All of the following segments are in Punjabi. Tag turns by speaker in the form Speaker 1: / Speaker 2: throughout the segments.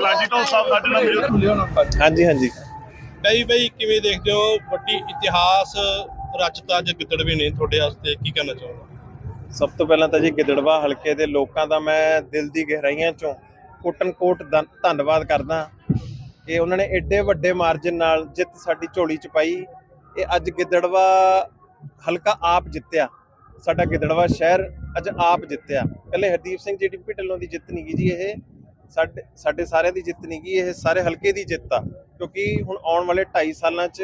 Speaker 1: ਲਾਜੀ ਤੋਂ ਸਾਹਿਬ ਸਾਡੇ ਨਾਲ ਮਿਲਿਓ
Speaker 2: ਹਾਂਜੀ ਹਾਂਜੀ।
Speaker 3: ਬਈ ਬਈ ਕਿਵੇਂ ਦੇਖਦੇ ਹੋ? ਵੱਡੀ ਇਤਿਹਾਸ ਰਚਤਾ ਅੱਜ ਗਿੱਦੜਵੇ ਨੇ ਤੁਹਾਡੇ ਵਾਸਤੇ ਕੀ ਕਹਿਣਾ ਚਾਹੋਗੇ?
Speaker 2: ਸਭ ਤੋਂ ਪਹਿਲਾਂ ਤਾਂ ਜੀ ਗਿੱਦੜਵਾ ਹਲਕੇ ਦੇ ਲੋਕਾਂ ਦਾ ਮੈਂ ਦਿਲ ਦੀ ਗਹਿਰਾਈਆਂ ਚੋਂ ਕੋਟਨ ਕੋਟ ਧੰਨਵਾਦ ਕਰਦਾ। ਕਿ ਉਹਨਾਂ ਨੇ ਐਡੇ ਵੱਡੇ ਮਾਰਜਨ ਨਾਲ ਜਿੱਤ ਸਾਡੀ ਝੋਲੀ ਚ ਪਾਈ। ਇਹ ਅੱਜ ਗਿੱਦੜਵਾ ਹਲਕਾ ਆਪ ਜਿੱਤਿਆ। ਸਾਡਾ ਗਿੱਦੜਵਾ ਸ਼ਹਿਰ ਅੱਜ ਆਪ ਜਿੱਤਿਆ। ਕੱਲੇ ਹਰਦੀਪ ਸਿੰਘ ਜੀ ਡਿਪਟੀ ਢਿੱਲੋਂ ਦੀ ਜਿੱਤ ਨਹੀਂ ਗਈ ਜੀ ਇਹ। ਸਾਡੇ ਸਾਡੇ ਸਾਰਿਆਂ ਦੀ ਜਿੱਤ ਨਹੀਂ ਗਈ, ਇਹ ਸਾਰੇ ਹਲਕੇ ਦੀ ਜਿੱਤ ਆ। ਕਿਉਂਕਿ ਹੁਣ ਆਉਣ ਵਾਲੇ 2.5 ਸਾਲਾਂ 'ਚ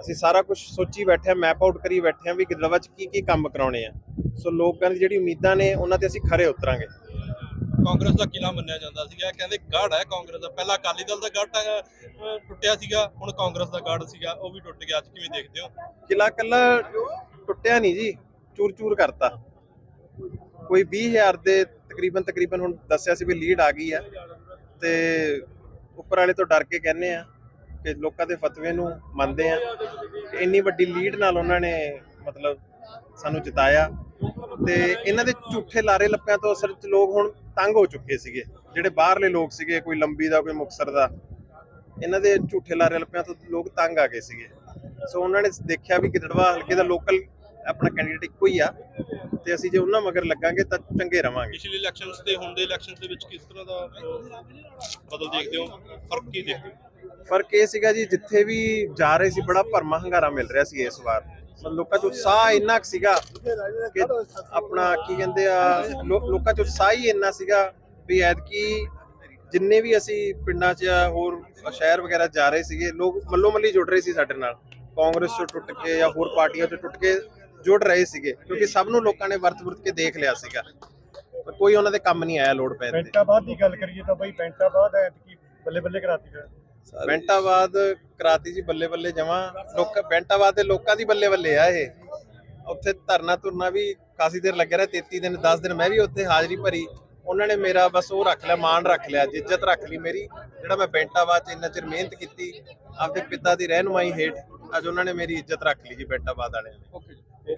Speaker 2: ਅਸੀਂ ਸਾਰਾ ਕੁਝ ਸੋਚੀ ਬੈਠੇ ਆ ਮੈਪ ਆਊਟ ਕਰੀ ਬੈਠੇ ਆ ਵੀ ਗਿੱਦੜਵਾ 'ਚ ਕੀ ਕੀ ਕੰਮ ਕਰਾਉਣੇ ਆ। ਸੋ ਲੋਕਾਂ ਦੀ ਜਿਹੜੀ ਉਮੀਦਾਂ ਨੇ, ਉਹਨਾਂ ਤੇ ਅਸੀਂ ਖਰੇ ਉਤਰਾਂਗੇ।
Speaker 3: ਕਾਂਗਰਸ ਦਾ ਕਿਲਾ ਮੰਨਿਆ ਜਾਂਦਾ ਸੀਗਾ। ਕਹਿੰਦੇ ਗੜ ਹੈ ਕਾਂਗਰਸ ਦਾ। ਪਹਿਲਾਂ ਅਕਾਲੀ ਦਲ ਦਾ ਗੜ ਟੁੱਟਿਆ ਸੀਗਾ। ਹੁਣ ਕਾਂਗਰਸ ਦਾ ਗੜ ਸੀਗਾ। ਉਹ ਵੀ ਟੁੱਟ ਗਿਆ। ਅੱਜ ਕਿਵੇਂ ਦੇਖਦੇ ਹੋ?
Speaker 2: ਕਿਲਾ ਕੱਲਾ ਟੁੱਟਿਆ ਨਹੀਂ ਜੀ। ਚੂਰ ਚੂਰ ਕਰਤਾ। ਕੋਈ 20000 ਦੇ ਤਕਰੀਬਨ ਤਕਰੀਬਨ ਹੁਣ ਦੱਸਿਆ ਸੀ ਵੀ ਲੀਡ ਆ ਗਈ ਆ ਤੇ ਉੱਪਰ ਵਾਲੇ ਤੋਂ ਡਰ ਕੇ ਕਹਿੰਦੇ ਆ ਕਿ ਲੋਕਾਂ ਦੇ ਫਤਵੇ ਨੂੰ ਮੰਨਦੇ ਆ। ਇੰਨੀ ਵੱਡੀ ਲੀਡ ਨਾਲ ਉਹਨਾਂ ਨੇ ਮਤਲਬ ਸਾਨੂੰ ਜਿਤਾਇਆ। ਤੇ ਇਹਨਾਂ ਦੇ ਝੂਠੇ ਲਾਰੇ ਲੱਪਿਆਂ ਤੋਂ ਅਸਰ 'ਚ ਲੋਕ ਹੁਣ ਤੰਗ ਹੋ ਚੁੱਕੇ ਸੀਗੇ। ਜਿਹੜੇ ਬਾਹਰਲੇ ਲੋਕ ਸੀਗੇ ਕੋਈ ਲੰਬੀ ਦਾ ਕੋਈ ਮੁਕਸਰ ਦਾ ਇਹਨਾਂ ਦੇ ਝੂਠੇ ਲਾਰੇ ਲੱਪਿਆਂ ਤੋਂ ਲੋਕ ਤੰਗ ਆ ਗਏ ਸੀਗੇ। ਸੋ ਉਹਨਾਂ ਨੇ ਦੇਖਿਆ ਵੀ ਗਿੱਦੜਵਾ ਹਲਕੇ ਦਾ ਲੋਕਲ ਆਪਣਾ ਕੈਂਡੀਡੇਟ ਇੱਕੋ ਹੀ ਆ। ਤੇ ਅਸੀਂ ਜੇ ਉਹਨਾਂ ਮਗਰ ਲੱਗਾਂਗੇ ਤਾਂ ਚੰਗੇ ਰਵਾਂਗੇ।
Speaker 3: ਪਿਛਲੇ ਇਲੈਕਸ਼ਨਸ ਤੇ ਹੁਣ ਦੇ ਇਲੈਕਸ਼ਨਸ ਦੇ ਵਿੱਚ ਕਿਸ ਤਰ੍ਹਾਂ ਦਾ ਬਦਲ ਦੇਖਦੇ ਹੋ? ਫ਼ਰਕ ਕੀ ਦੇਖਦੇ ਹੋ?
Speaker 2: ਫ਼ਰਕ ਇਹ ਸੀਗਾ ਜੀ ਜਿੱਥੇ ਵੀ ਜਾ ਰਹੇ ਸੀ ਬੜਾ ਭਰਮਾ ਹੰਗਾਰਾ ਮਿਲ ਰਿਹਾ ਸੀ ਇਸ ਵਾਰ। ਲੋਕਾਂ 'ਚ ਉਤਸ਼ਾਹ ਇੰਨਾ ਕੁ ਸੀਗਾ ਕਿ ਆਪਣਾ ਕੀ ਕਹਿੰਦੇ ਆ ਲੋਕਾਂ 'ਚ ਉਤਸ਼ਾਹ ਹੀ ਇੰਨਾ ਸੀਗਾ ਵੀ ਐਤਕੀ ਜਿੰਨੇ ਵੀ ਅਸੀਂ ਪਿੰਡਾਂ 'ਚ ਹੋਰ ਸ਼ਹਿਰ ਵਗੈਰਾ ਜਾ ਰਹੇ ਸੀਗੇ, ਲੋਕ ਮੱਲੋ ਮੱਲੀ ਜੁੜ ਰਹੇ ਸੀ ਸਾਡੇ ਨਾਲ। ਕਾਂਗਰਸ 'ਚੋਂ ਟੁੱਟ ਕੇ ਜਾਂ ਹੋਰ ਪਾਰਟੀਆਂ 'ਚੋਂ ਟੁੱਟ ਕੇ ਜੁੜ ਰਹੇ ਸੀਗੇ, ਕਿਉਂਕਿ ਸਭ ਨੂੰ ਲੋਕਾਂ ਨੇ ਵਰਤ ਵਰਤ ਕੇ ਦੇਖ ਲਿਆ ਸੀਗਾ। ਕੋਈ ਉਹਨਾਂ ਦੇ ਕੰਮ ਨਹੀਂ ਆਇਆ ਲੋੜ ਪੈਣ ਤੇ।
Speaker 1: ਪੈਂਟਾਬਾਦ ਦੀ ਗੱਲ ਕਰੀਏ ਤਾਂ ਬਈ ਪੈਂਟਾਬਾਦ ਐਤਕੀ ਬੱਲੇ ਬੱਲੇ ਕਰਾਤੀ ਫਿਰ।
Speaker 2: ਬੈਂਟਾਬਾਦ ਕਰਾਤੀ ਜੀ ਬੱਲੇ ਬੱਲੇ ਜਮਾ। ਲੋਕ ਬੈਂਟਾਬਾਦ ਦੇ ਲੋਕਾਂ ਦੀ ਬੱਲੇ ਬੱਲੇ ਆ ਇਹ। ਉੱਥੇ ਧਰਨਾ ਤੁਰਨਾ ਵੀ ਕਾਫੀ ਦੇਰ ਲੱਗਿਆ ਰਿਹਾ 33 ਦਿਨ 10 ਦਿਨ ਮੈਂ ਵੀ ਉੱਥੇ ਹਾਜ਼ਰੀ ਭਰੀ। ਉਹਨਾਂ ਨੇ ਮੇਰਾ ਬਸ ਉਹ ਰੱਖ ਲਿਆ ਮਾਣ ਰੱਖ ਲਿਆ ਇੱਜ਼ਤ ਰੱਖ ਲਈ ਮੇਰੀ। ਜਿਹੜਾ ਮੈਂ ਬੈਂਟਾਬਾਦ 'ਚ ਇੰਨਾ ਚਿਰ ਮਿਹਨਤ ਕੀਤੀ ਆਪਦੇ ਪਿਤਾ ਦੀ ਰਹਿਨੁਮਾਈ ਹੇਠ ਅੱਜ ਉਹਨਾਂ ਨੇ ਮੇਰੀ ਇੱਜ਼ਤ ਰੱਖ ਲਈ ਜੀ ਬੈਂਟਾਬਾਦ ਵਾਲਿਆਂ ਨੇ।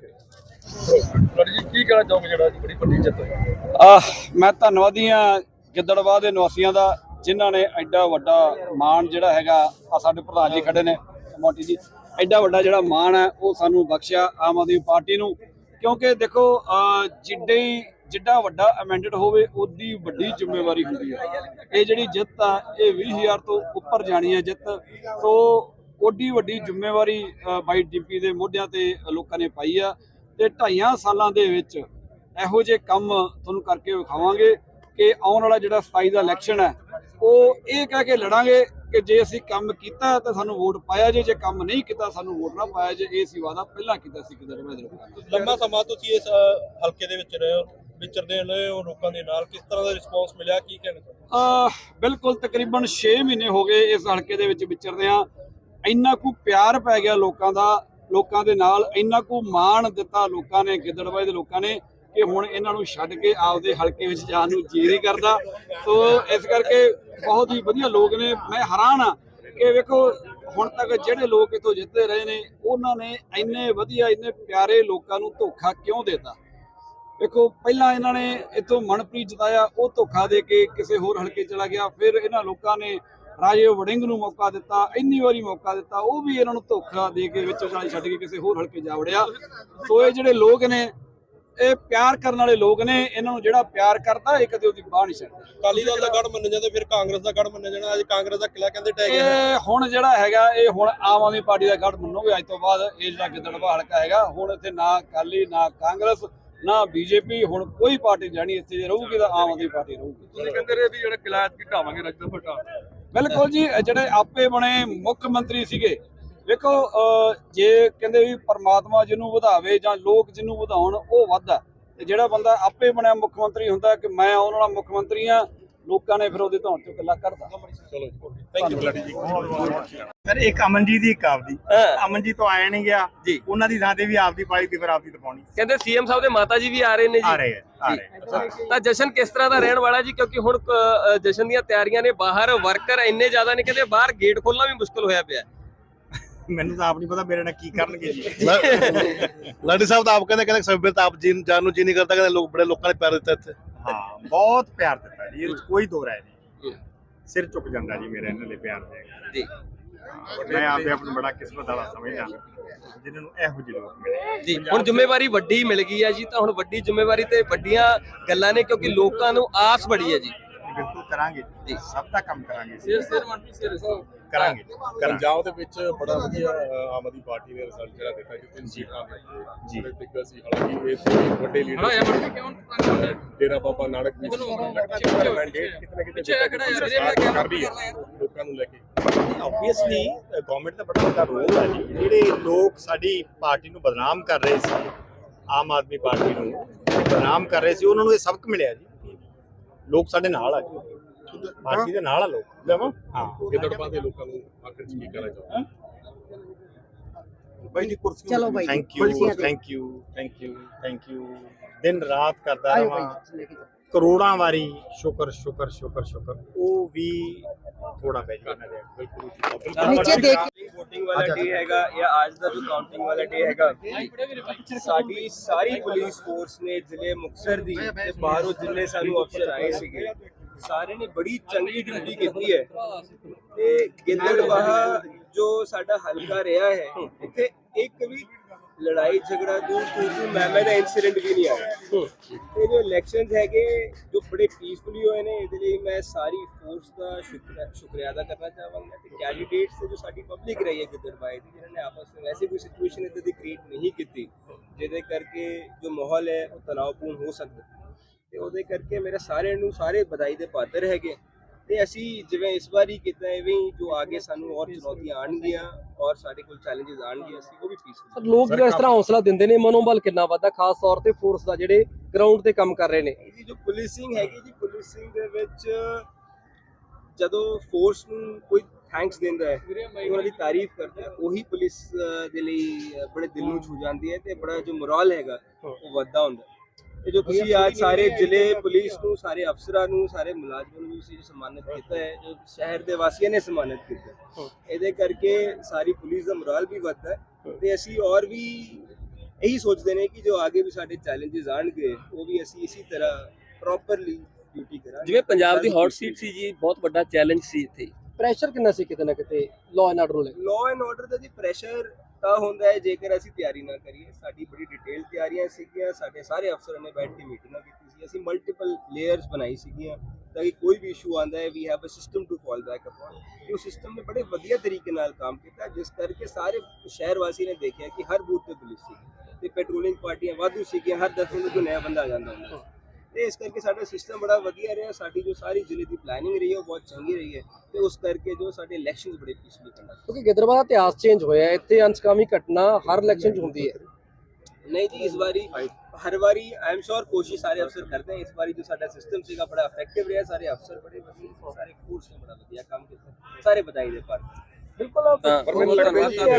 Speaker 1: ਲੜੀ ਜੀ ਕੀ ਕਹਿਣਾ ਚਾਹੋਗੇ ਜਿਹੜਾ ਬੜੀ ਵੱਡੀ ਜਿੱਤ ਹੋਈ?
Speaker 4: ਆਹ ਮੈਂ ਧੰਨਵਾਦੀ ਆ ਗਿੱਦੜਵਾ ਦੇ ਨਿਵਾਸੀਆਂ ਦਾ ਜਿਨ੍ਹਾਂ ਨੇ ਐਡਾ ਵੱਡਾ ਮਾਣ ਜਿਹੜਾ ਹੈਗਾ ਆ ਸਾਡੇ ਪ੍ਰਧਾਨ ਜੀ ਖੜੇ ਨੇ ਮੋਟੀ ਜੀ, ਐਡਾ ਵੱਡਾ ਜਿਹੜਾ ਮਾਣ ਹੈ, ਉਹ ਸਾਨੂੰ ਬਖਸ਼ਿਆ ਆਮ ਆਦਮੀ ਪਾਰਟੀ ਨੂੰ। ਕਿਉਂਕਿ ਦੇਖੋ ਜਿੱਡੇ ਜਿੱਡਾ ਵੱਡਾ ਅਮੈਂਡਡ ਹੋਵੇ ਉਦੀ ਵੱਡੀ ਜ਼ਿੰਮੇਵਾਰੀ ਹੁੰਦੀ ਹੈ। ਇਹ ਜਿਹੜੀ ਜਿੱਤ ਆ, ਇਹ 20000 ਤੋਂ ਉੱਪਰ ਜਾਣੀ ਹੈ ਜਿੱਤ। ਸੋ ਓਡੀ ਵੱਡੀ ਜ਼ਿੰਮੇਵਾਰੀ ਅਹ ਬਾਈ ਡੀਪੀ ਦੇ ਮੋਢਿਆਂ ਤੇ ਲੋਕਾਂ ਨੇ ਪਾਈ ਆ। ਤੇ ਢਾਈਆਂ ਸਾਲਾਂ ਦੇ ਵਿੱਚ ਇਹੋ ਜਿਹੇ ਕੰਮ ਤੁਹਾਨੂੰ ਕਰਕੇ ਵਿਖਾਵਾਂਗੇ। ਕਿ ਆਉਣ ਵਾਲਾ ਜਿਹੜਾ 27 ਦਾ ਇਲੈਕਸ਼ਨ ਹੈ ਉਹ ਇਹ ਕਹਿ ਕੇ ਲੜਾਂਗੇ ਕਿ ਜੇ ਅਸੀਂ ਕੰਮ ਕੀਤਾ ਤਾਂ ਸਾਨੂੰ ਵੋਟ ਪਾਇਆ ਜੇ ਜੇ ਕੰਮ ਨਹੀਂ ਕੀਤਾ ਸਾਨੂੰ ਵੋਟ ਨਾ ਪਾਇਆ ਜੇ ਇਹ ਸੀ ਵਾਦਾ ਪਹਿਲਾਂ ਕੀਤਾ ਸੀ ਕਿਦਰ ਮੈਂ
Speaker 3: ਲੰਮਾ ਸਮਾਂ ਤੁਸੀਂ ਇਸ ਹਲਕੇ ਦੇ ਵਿੱਚ ਰਹੇ ਹੋ ਵਿਚਰਦੇ ਰਹੇ ਹੋ ਲੋਕਾਂ ਦੇ ਨਾਲ ਕਿਸ ਤਰ੍ਹਾਂ ਦਾ ਰਿਸਪੌਂਸ ਮਿਲਿਆ ਕੀ ਕਹਿਣਾ
Speaker 4: ਅਹ ਬਿਲਕੁਲ ਤਕਰੀਬਨ 6 ਮਹੀਨੇ ਹੋ ਗਏ ਇਸ ਹਲਕੇ ਦੇ ਵਿੱਚ ਵਿਚਰਦੇ ਆ ਇੰਨਾ ਕੁ ਪਿਆਰ ਪੈ ਗਿਆ ਲੋਕਾਂ ਦਾ ਲੋਕਾਂ ਦੇ ਨਾਲ ਇੰਨਾ ਕੁ ਮਾਣ ਦਿੱਤਾ ਲੋਕਾਂ ਨੇ ਗਿੱਦੜਬਾਈ ਦੇ ਲੋਕਾਂ ਨੇ। ਕਿ ਹੁਣ ਇਹਨਾਂ ਨੂੰ ਛੱਡ ਕੇ ਆਪਦੇ ਹਲਕੇ ਵਿੱਚ ਜਾਣ ਨੂੰ ਜੀ ਨਹੀਂ ਕਰਦਾ। ਸੋ ਇਸ ਕਰਕੇ ਬਹੁਤ ਹੀ ਵਧੀਆ ਲੋਕ ਨੇ। ਮੈਂ ਹੈਰਾਨ ਆ ਕਿ ਵੇਖੋ, ਹੁਣ ਤੱਕ ਜਿਹੜੇ ਲੋਕ ਇਥੋਂ ਜਿੱਤੇ ਰਹੇ ਨੇ, ਉਹਨਾਂ ਨੇ ਇੰਨੇ ਵਧੀਆ, ਇੰਨੇ ਪਿਆਰੇ ਲੋਕਾਂ ਨੂੰ ਧੋਖਾ ਕਿਉਂ ਦਿੱਤਾ? ਦੇਖੋ ਪਹਿਲਾਂ ਇਹਨਾਂ ਨੇ ਇਥੋਂ ਮਨਪ੍ਰੀਤ ਜਿਤਾਇਆ, ਉਹ ਧੋਖਾ ਦੇ ਕੇ ਕਿਸੇ ਹੋਰ ਹਲਕੇ ਚਲਾ ਗਿਆ। ਫਿਰ ਇਹਨਾਂ ਲੋਕਾਂ ਨੇ ਰਾਜੇ ਵੜਿੰਗ ਨੂੰ ਮੌਕਾ ਦਿੱਤਾ, ਇੰਨੀ ਵਾਰੀ ਮੌਕਾ ਦਿੱਤਾ, ਉਹ ਵੀ ਇਹਨਾਂ ਨੂੰ ਧੋਖਾ ਦੇ ਕੇ ਵਿੱਚੋਂ ਛੱਡ ਕੇ ਕਿਸੇ ਹੋਰ ਹਲਕੇ ਜਾ ਵੜਿਆ। ਸੋ ਇਹ ਜਿਹੜੇ ਲੋਕ ਨੇ ਇਹ ਪਿਆਰ ਕਰਨ ਵਾਲੇ ਲੋਕ ਨੇ ਇਹਨਾਂ ਨੂੰ ਜਿਹੜਾ ਪਿਆਰ ਕਰਦਾ ਇਹ ਕਦੇ ਉਹਦੀ ਬਾਹ ਨਹੀਂ ਛੱਡਦਾ।
Speaker 3: ਅਕਾਲੀ ਦਲ ਦਾ ਗੜ ਮੰਨਿਆ ਜਾਂਦਾ ਫਿਰ ਕਾਂਗਰਸ ਦਾ ਗੜ ਮੰਨਿਆ ਜਾਣਾ ਅੱਜ ਕਾਂਗਰਸ ਦਾ ਕਿਲਾ ਕਹਿੰਦੇ ਗਿਆ।
Speaker 4: ਇਹ ਹੁਣ ਜਿਹੜਾ ਹੈਗਾ ਇਹ ਹੁਣ ਆਮ ਆਦਮੀ ਪਾਰਟੀ ਦਾ ਗੜ ਮੰਨੋਗੇ ਅੱਜ ਤੋਂ ਬਾਅਦ ਇਹ ਜਿਹੜਾ ਗਿੱਦੜਵਾ ਹਲਕਾ ਹੈਗਾ ਹੁਣ ਇੱਥੇ ਨਾ ਅਕਾਲੀ ਨਾ ਕਾਂਗਰਸ ਨਾ ਬੀਜੇਪੀ ਹੁਣ ਕੋਈ ਪਾਰਟੀ ਜਾਣੀ ਇੱਥੇ ਜੇ ਰਹੂਗੀ ਤਾਂ ਆਮ ਆਦਮੀ ਪਾਰਟੀ ਰਹੂਗੀ।
Speaker 1: ਤੁਸੀਂ ਕਹਿੰਦੇ ਰਹੇ ਵੀ ਜਿਹੜਾ ਕਿਲਾ ਐਤਕੀ ਢਾਵਾਂਗੇ ਰਜਤ ਫਟਾ
Speaker 4: ਬਿਲਕੁਲ ਜੀ ਜਿਹੜੇ ਆਪੇ ਬਣੇ ਮੁੱਖ ਮੰਤਰੀ ਸੀਗੇ ਵੇਖੋ ਅਹ, ਜੇ ਕਹਿੰਦੇ ਵੀ ਪਰਮਾਤਮਾ ਜਿਹਨੂੰ ਵਧਾਵੇ ਜਾਂ ਲੋਕ ਜਿਹਨੂੰ ਵਧਾਉਣ ਉਹ ਵੱਧਦਾ ਤੇ ਜਿਹੜਾ ਬੰਦਾ ਆਪੇ ਬਣਿਆ ਮੁੱਖ ਮੰਤਰੀ ਹੁੰਦਾ ਕਿ ਮੈਂ ਆਉਣ ਵਾਲਾ ਮੁੱਖ ਮੰਤਰੀ ਆ ਲੋਕਾਂ ਨੇ ਫਿਰ ਉਹਦੇ ਧੌਣ ਚੋਂ ਗੱਲਾਂ ਕਰਦਾ
Speaker 3: ਚਲੋ thank you blood ji.
Speaker 5: Sir ਇੱਕ ਅਮਨਜੀਤ ਦੀ ਇੱਕ ਆਪਦੀ। ਅਮਨਜੀਤ ਤੋਂ ਆਇਆ ਨਹੀਂ ਗਿਆ।
Speaker 6: ਜੀ।
Speaker 5: ਉਹਨਾਂ ਦੀ ਥਾਂ ਤੇ ਵੀ ਆਪਦੀ ਪਾਈ ਤੇ ਫਿਰ ਆਪਦੀ ਤਪਾਉਣੀ
Speaker 6: ਕਹਿੰਦੇ ਸੀਐਮ ਸਾਹਿਬ ਦੇ ਮਾਤਾ ਜੀ ਵੀ ਆ ਰਹੇ ਨੇ ਜੀ।
Speaker 5: ਆ ਰਹੇ ਆ ਰਹੇ।
Speaker 6: ਤਾਂ ਜਸ਼ਨ ਕਿਸ ਤਰ੍ਹਾਂ ਦਾ ਰਹਿਣ ਵਾਲਾ ਜੀ? ਕਿਉਂਕਿ ਹੁਣ ਜਸ਼ਨ ਦੀਆਂ ਤਿਆਰੀਆਂ ਨੇ ਬਾਹਰ ਵਰਕਰ ਇੰਨੇ ਜ਼ਿਆਦਾ ਨੇ ਕਹਿੰਦੇ ਬਾਹਰ ਗੇਟ ਖੋਲਣਾ ਵੀ ਮੁਸ਼ਕਲ ਹੋਇਆ ਪਿਆ।
Speaker 5: ਮੈਨੂੰ ਤਾਂ ਆਪ ਨਹੀਂ ਪਤਾ ਮੇਰੇ ਨਾਲ ਕੀ ਕਰਨਗੇ ਜੀ।
Speaker 1: ਲਾਡੀ ਸਾਹਿਬ ਤਾਂ ਆਪ ਕਹਿੰਦੇ ਕਹਿੰਦੇ ਸਭਿਅਤਾ ਆਪ ਜੀ ਜਾਨ ਨੂੰ ਜੀ ਨਹੀਂ ਕਰਦਾ ਕਹਿੰਦੇ ਲੋਕ ਬੜੇ ਲੋਕਾਂ ਨੇ ਪਿਆਰ ਦਿੱਤਾ ਇੱਥੇ।
Speaker 5: ਹਾਂ ਬਹੁਤ ਪਿਆਰ ਦਿੱਤਾ ਜੀ ਇਹਦੇ 'ਚ ਕੋਈ ਦੋ ਰਾਏ ਨਹੀਂ। ਸਿਰ ਝੁਕ ਜਾਂਦਾ ਜੀ ਮੇਰੇ ਇਹਨਾਂ ਦੇ ਪਿਆਰ ਤੇ।
Speaker 6: ਜੀ।
Speaker 5: ਮੈਂ ਆਪੇ ਆਪ ਨੂੰ ਬੜਾ ਕਿਸਮਤ ਵਾਲਾ ਸਮਝਦਾ ਜਿਨ੍ਹਾਂ ਨੂੰ ਇਹੋ ਜਿਹੇ ਲੋਕ ਮਿਲੇ।
Speaker 6: ਜੀ ਹੁਣ ਜ਼ਿੰਮੇਵਾਰੀ ਵੱਡੀ ਮਿਲ ਗਈ ਹੈ ਜੀ ਤਾਂ ਹੁਣ ਵੱਡੀ ਜ਼ਿੰਮੇਵਾਰੀ ਤੇ ਵੱਡੀਆਂ ਗੱਲਾਂ ਨੇ ਕਿਉਂਕਿ ਲੋਕਾਂ ਨੂੰ ਆਸ ਬੜੀ ਹੈ ਜੀ।
Speaker 5: ਬਿਲਕੁਲ ਕਰਾਂਗੇ
Speaker 6: ਜੀ।
Speaker 5: ਸਭ ਦਾ ਕੰਮ ਕਰਾਂਗੇ
Speaker 6: ਸਿਰ ਸਿਰ ਮੰਤਰੀ ਸਿਰ ਸਾਹਿਬ
Speaker 5: ਕਰਾਂਗੇ।
Speaker 3: ਪੰਜਾਬ ਦੇ ਵਿੱਚ ਬੜਾ ਵਧੀਆ ਆਮ ਆਦਮੀ ਪਾਰਟੀ ਨੇ ਰਿਜ਼ਲਟ ਜਿਹੜਾ ਦਿੱਤਾ ਕਿ ਤਿੰਨ ਸੀਟਾਂ ਨੇ
Speaker 5: ਜੀ।
Speaker 3: ਬੜੇ ਦਿੱਗਜ ਸੀ ਹਾਲਾਂਕਿ ਇਹ ਤੇ ਵੱਡੇ ਲੀਡਰ ਡੇਰਾ ਬਾਬਾ ਨਾਨਕ ਵੀ ਮੈਂਡੇਟ ਕਿਤਨੇ ਕਿਤੇ ਕਰ ਰਹੀ ਹੈ ਲੋਕਾਂ ਨੂੰ ਲੈ ਕੇ।
Speaker 5: ਆਬਵੀਅਸਲੀ ਗਵਰਨਮੈਂਟ ਦਾ ਬੜਾ ਵੱਡਾ ਰੋਲ ਹੈ ਜੀ। ਜਿਹੜੇ ਲੋਕ ਸਾਡੀ ਪਾਰਟੀ ਨੂੰ ਬਦਨਾਮ ਕਰ ਰਹੇ ਸੀ ਆਮ ਆਦਮੀ ਪਾਰਟੀ ਨੂੰ ਬਦਨਾਮ ਕਰ ਰਹੇ ਸੀ ਉਹਨਾਂ ਨੂੰ ਇਹ ਸਬਕ ਮਿਲਿਆ ਜੀ। ਲੋਕ ਸਾਡੇ ਨਾਲ ਆ ਜੀ। ਪਾਰਟੀ ਦੇ ਨਾਲ ਆ ਲੋਕ। ਹਾਂ।
Speaker 3: ਗਿੱਦੜਪਾ ਦੇ ਲੋਕਾਂ ਨੂੰ ਆਖਰ ਚ ਕੀ ਕਹਿਣਾ ਚਾਹੁੰਦੇ
Speaker 5: ਬਾਈ ਜੀ ਕੁਰਸੀ
Speaker 7: ਚਲੋ ਬਾਈ,
Speaker 5: thank you. Thank you thank you thank you ਦਿਨ ਰਾਤ ਕਰਦਾ
Speaker 7: ਜਾਓ।
Speaker 5: ਕਰੋੜਾਂ ਵਾਰੀ ਸ਼ੁਕਰ ਸ਼ੁਕਰ ਸ਼ੁਕਰ ਸ਼ੁਕਰ। ਉਹ ਵੀ ਥੋੜਾ ਪੈ ਜੀ ਇਹਨਾਂ ਦੇ ਬਿਲਕੁਲ
Speaker 7: ਨੀਚੇ ਦੇਖ।
Speaker 8: ਵੋਟਿੰਗ ਵਾਲਾ ਡੇ ਹੈਗਾ ਜਾਂ ਅੱਜ ਦਾ ਜੋ ਕਾਊਂਟਿੰਗ ਵਾਲਾ ਡੇ ਹੈਗਾ ਸਾਡੀ ਸਾਰੀ ਪੁਲਿਸ ਫੋਰਸ ਨੇ ਜ਼ਿਲ੍ਹੇ ਮੁਕਤਸਰ ਦੀ ਤੇ ਬਾਹਰੋਂ ਜਿੰਨੇ ਸਾਨੂੰ ਅਫਸਰ ਆਏ ਸੀਗੇ। ਸਾਰੇ ਨੇ ਬੜੀ ਚੰਗੀ ਡਿਊਟੀ ਕੀਤੀ ਹੈ। ਤੇ ਗਿੱਦੜਬਾਹਾ ਜੋ ਸਾਡਾ ਹਲਕਾ ਰਿਹਾ ਹੈ, ਇੱਥੇ ਇੱਕ ਵੀ ਲੜਾਈ ਝਗੜਾ ਦੂਰ ਦੂਰ ਤੋਂ ਮੈਮੇ ਦਾ ਇਨਸੀਡੈਂਟ ਵੀ ਨਹੀਂ ਆਇਆ। ਤੇ ਜੋ ਇਲੈਕਸ਼ਨਸ ਹੈਗੇ, ਜੋ ਬੜੇ ਪੀਸਫੁਲੀ ਹੋਏ ਨੇ, ਇਹਦੇ ਲਈ ਮੈਂ ਸਾਰੀ ਫੋਰਸ ਦਾ ਸ਼ੁਕਰ, ਸ਼ੁਕਰੀਆ ਅਦਾ ਕਰਨਾ ਚਾਹਾਂਗਾ। ਤੇ ਕੈਂਡੀਡੇਟਸ ਤੇ ਜੋ ਸਾਡੀ ਪਬਲਿਕ ਰਹੀ ਹੈ ਗਿੱਦੜਬਾਏ ਦੀ, ਜਿਨ੍ਹਾਂ ਨੇ ਆਪਸ ਵਿੱਚ ਐਸੀ ਕੋਈ ਸਿਚੁਏਸ਼ਨ ਇੱਦਾਂ ਦੀ ਕ੍ਰੀਏਟ ਨਹੀਂ ਕੀਤੀ, ਜਿਹਦੇ ਕਰਕੇ ਜੋ ਮਾਹੌਲ ਹੈ, ਉਹ ਤਣਾਅਪੂਰਨ ਹੋ ਸਕਦਾ। ਤੇ ਉਹਦੇ ਕਰਕੇ ਮੇਰੇ ਸਾਰਿਆਂ ਨੂੰ ਸਾਰੇ ਵਧਾਈ ਦੇ ਪਾਤਰ ਹੈਗੇ। ਤੇ ਅਸੀਂ ਜਿਵੇਂ ਇਸ ਵਾਰੀ ਕੀਤਾ ਐਵੇਂ ਹੀ ਜੋ ਅੱਗੇ ਸਾਨੂੰ ਹੋਰ ਚੁਣੌਤੀਆਂ ਆਣਗੀਆਂ ਔਰ ਸਾਡੇ ਕੋਲ ਚੈਲੰਜਸ ਆਣਗੇ ਅਸੀਂ ਉਹ ਵੀ
Speaker 6: ਸਰ ਲੋਕ ਜਿਹੜਾ ਇਸ ਤਰ੍ਹਾਂ ਹੌਸਲਾ ਦਿੰਦੇ ਨੇ ਮਨੋਬਲ ਕਿੰਨਾ ਵੱਧਦਾ ਖਾਸ ਤੌਰ ਤੇ ਫੋਰਸ ਦਾ ਜਿਹੜੇ ਗਰਾਊਂਡ ਤੇ ਕੰਮ ਕਰ ਰਹੇ ਨੇ।
Speaker 8: ਇਹਦੀ ਜੋ ਪੁਲਿਸਿੰਗ ਹੈਗੀ ਜੀ ਪੁਲਿਸਿੰਗ ਦੇ ਵਿੱਚ ਜਦੋਂ ਫੋਰਸ ਨੂੰ ਕੋਈ ਥੈਂਕਸ ਦਿੰਦਾ ਹੈ ਉਹਨਾਂ ਦੀ ਤਾਰੀਫ ਕਰਦਾ ਹੈ ਉਹੀ ਪੁਲਿਸ ਦੇ ਲਈ ਬੜੇ ਦਿਲ ਨੂੰ ਛੂ ਜਾਂਦੀ ਹੈ ਤੇ ਬੜਾ ਜੋ ਮੋਰਲ ਹੈਗਾ ਉਹ ਵੱਧਦਾ ਹੁੰਦਾ ਹੈ। ਤੇ ਜੋ ਤੁਸੀਂ ਅੱਜ ਸਾਰੇ ਜ਼ਿਲ੍ਹੇ ਪੁਲਿਸ ਨੂੰ ਸਾਰੇ ਅਫਸਰਾਂ ਨੂੰ ਸਾਰੇ ਮੁਲਾਜ਼ਮਾਂ ਨੂੰ ਤੁਸੀਂ ਜੋ ਸਨਮਾਨਿਤ ਕੀਤਾ ਹੈ ਜੋ ਸ਼ਹਿਰ ਦੇ ਵਾਸੀਆਂ ਨੇ ਸਨਮਾਨਿਤ ਕੀਤਾ। ਇਹਦੇ ਕਰਕੇ ਸਾਰੀ ਪੁਲਿਸ ਦਾ ਮੋਰਲ ਵੀ ਵੱਧਦਾ ਹੈ ਤੇ ਅਸੀਂ ਔਰ ਵੀ ਇਹੀ ਸੋਚਦੇ ਨੇ ਕਿ ਜੋ ਅੱਗੇ ਵੀ ਸਾਡੇ ਚੈਲੰਜਸ ਆਣਗੇ ਉਹ ਵੀ ਅਸੀਂ ਇਸੇ ਤਰ੍ਹਾਂ ਪ੍ਰੋਪਰਲੀ ਡਿਊਟੀ ਕਰਾਂਗੇ।
Speaker 6: ਜਿਵੇਂ ਪੰਜਾਬ ਦੀ ਹੌਟ ਸੀਟ ਸੀ ਜੀ ਬਹੁਤ ਵੱਡਾ ਚੈਲੰਜ ਸੀ ਇੱਥੇ। ਪ੍ਰੈਸ਼ਰ ਕਿੰਨਾ ਸੀ ਕਿਤੇ ਨਾ ਕਿਤੇ ਲਾਅ ਐਂਡ ਆਰਡਰ ਨੂੰ ਲੈ ਕੇ?
Speaker 8: ਲਾਅ ਐਂਡ ਆਰਡਰ ਦਾ ਜੀ ਪ੍ਰੈਸ਼ਰ ਤਾਂ ਹੁੰਦਾ ਹੈ, ਜੇਕਰ ਅਸੀਂ ਤਿਆਰੀ ਨਾ ਕਰੀਏ, ਸਾਡੀ ਬੜੀ ਡਿਟੇਲ ਤਿਆਰੀਆਂ ਸੀਗੀਆਂ, ਸਾਡੇ ਸਾਰੇ ਅਫਸਰਾਂ ਨੇ ਬੈਠ ਕੇ ਮੀਟਿੰਗਾਂ ਕੀਤੀ ਸੀ। ਅਸੀਂ ਮਲਟੀਪਲ ਲੇਅਰਸ ਬਣਾਈ ਸੀਗੀਆਂ, ਤਾਂ ਕਿ ਕੋਈ ਵੀ ਇਸ਼ੂ ਆਂਦਾ ਹੈ we have a system to fall back upon ਤੇ ਉਹ ਸਿਸਟਮ ਨੇ ਬੜੇ ਵਧੀਆ ਤਰੀਕੇ ਨਾਲ ਕੰਮ ਕੀਤਾ, ਜਿਸ ਕਰਕੇ ਸਾਰੇ ਸ਼ਹਿਰ ਵਾਸੀ ਨੇ ਦੇਖਿਆ ਕਿ ਹਰ ਬੂਥ ਤੇ ਪੁਲਿਸ ਸੀ ਤੇ ਪੈਟਰੋਲਿੰਗ ਪਾਰਟੀਆਂ ਵਾਧੂ ਸੀਗੀਆਂ, ਹਰ 10 ਮਿੰਟ ਕੋਈ ਨਵਾਂ ਬੰਦਾ ਆ ਜਾਂਦਾ ਹੁੰਦਾ ਤੇ ਇਸ ਕਰਕੇ ਸਾਡਾ ਸਿਸਟਮ ਬੜਾ ਵਧੀਆ ਰਿਹਾ ਸਾਡੀ ਜੋ ਸਾਰੀ ਜ਼ਿਲ੍ਹੇ ਦੀ ਪਲੈਨਿੰਗ ਰਹੀ ਹੈ ਉਹ ਬਹੁਤ ਚੰਗੀ ਰਹੀ ਹੈ ਤੇ ਉਸ ਕਰਕੇ ਜੋ ਸਾਡੇ ਇਲੈਕਸ਼ਨਸ ਬੜੇ ਪੀਸਫੁਲੀ ਕੰਡਕਟ
Speaker 6: ਕਿਉਂਕਿ ਗਿੱਦੜਬਾਹਾ ਦਾ ਇਤਿਹਾਸ ਚੇਂਜ ਹੋਇਆ। ਇੱਥੇ ਅਨਸਕਾਮੀ ਘਟਨਾ ਹਰ ਇਲੈਕਸ਼ਨ 'ਚ ਹੁੰਦੀ ਹੈ।
Speaker 8: ਨਹੀਂ ਜੀ ਇਸ ਵਾਰੀ ਹਰ ਵਾਰੀ ਆਈ ਐਮ ਸ਼ੋਰ ਕੋਸ਼ਿਸ਼ ਸਾਰੇ ਅਫਸਰ ਕਰਦੇ हैं ਇਸ ਵਾਰੀ ਜੋ ਸਾਡਾ ਸਿਸਟਮ ਸੀਗਾ ਬੜਾ ਇਫੈਕਟਿਵ ਰਿਹਾ ਸਾਰੇ ਅਫਸਰ ਬੜੇ ਵਧੀਆ ਸਾਰੇ ਫੋਰਸ ਨੇ ਬੜਾ ਵਧੀਆ ਕੰਮ ਕੀਤਾ ਸਾਰੇ ਵਧਾਈ ਦੇ ਪਰ
Speaker 6: ਬਿਲਕੁਲ ਪਰ ਮੈਨੂੰ ਲੱਗਦਾ ਹੈ